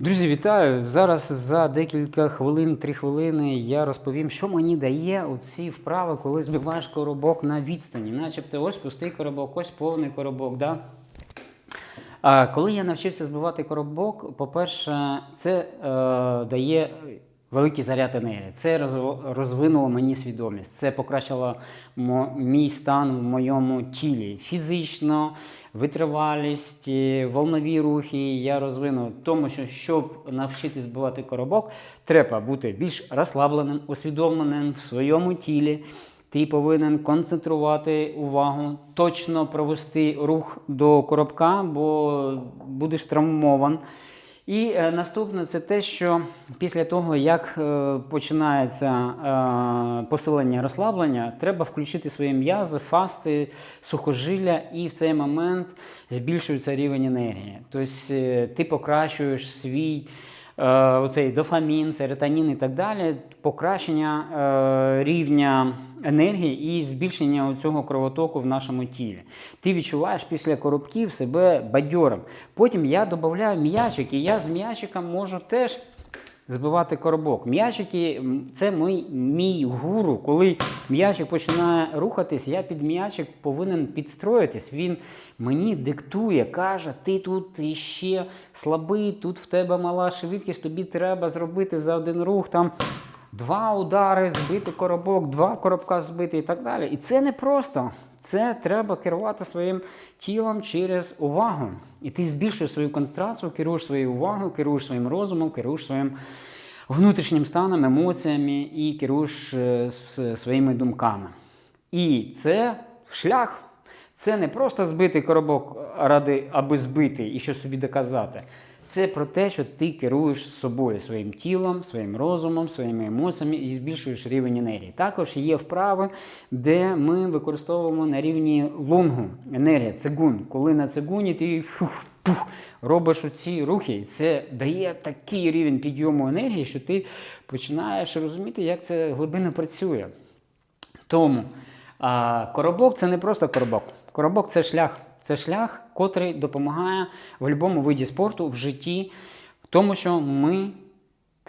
Друзі, вітаю! Зараз за декілька хвилин, три хвилини я розповім, що мені дає оці вправи, коли збиваєш коробок на відстані. Начебто ось пустий коробок, ось повний коробок. Да? А коли я навчився збивати коробок, по-перше, це е, дає великий заряд енергії. Це розвинуло мені свідомість, це покращило мій стан в моєму тілі. Фізично, витривалість, волнові рухи я розвинув. Тому що, щоб навчитись збивати коробок, треба бути більш розслабленим, усвідомленим в своєму тілі. Ти повинен концентрувати увагу, точно провести рух до коробка, бо будеш травмован. І е, наступне це те, що після того, як е, починається е, посилення розслаблення, треба включити свої м'язи, фасци, сухожилля, і в цей момент збільшується рівень енергії. Тобто ти покращуєш свій оцей дофамін, серотонін і так далі, покращення рівня енергії і збільшення цього кровотоку в нашому тілі. Ти відчуваєш після коробків себе бадьорим. Потім я додаю м'ячик, і я з м'ячиком можу теж збивати коробок. М'ячики це мій, мій гуру. Коли м'ячик починає рухатись, я під м'ячик повинен підстроїтись. Він мені диктує, каже, ти тут іще слабий, тут в тебе мала швидкість, тобі треба зробити за один рух там. Два удари, збити коробок, два коробка збити і так далі. І це не просто. Це треба керувати своїм тілом через увагу. І ти збільшуєш свою концентрацію, керуєш своєю увагою, керуєш своїм розумом, керуєш своїм внутрішнім станом, емоціями і керуєш е, своїми думками. І це шлях. Це не просто збити коробок ради, аби збити і щось собі доказати. Це про те, що ти керуєш собою, своїм тілом, своїм розумом, своїми емоціями і збільшуєш рівень енергії. Також є вправи, де ми використовуємо на рівні лунгу енергія, цигун. Коли на цигуні ти фух, пух, робиш оці рухи, і це дає такий рівень підйому енергії, що ти починаєш розуміти, як це глибинно працює. Тому а, коробок це не просто коробок. Коробок це шлях. Це шлях, котрий допомагає в будь-якому виді спорту в житті, в тому, що ми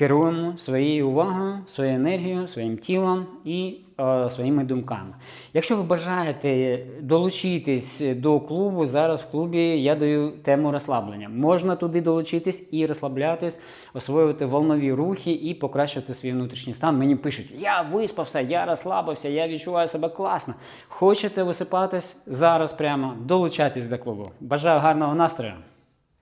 керуємо своєю увагою, своєю енергією, своїм тілом і е, своїми думками. Якщо ви бажаєте долучитись до клубу, зараз в клубі я даю тему розслаблення. Можна туди долучитись і розслаблятись, освоювати волнові рухи і покращувати свій внутрішній стан. Мені пишуть: я виспався, я розслабився, я відчуваю себе класно. Хочете висипатись зараз прямо, долучайтесь до клубу. Бажаю гарного настрою!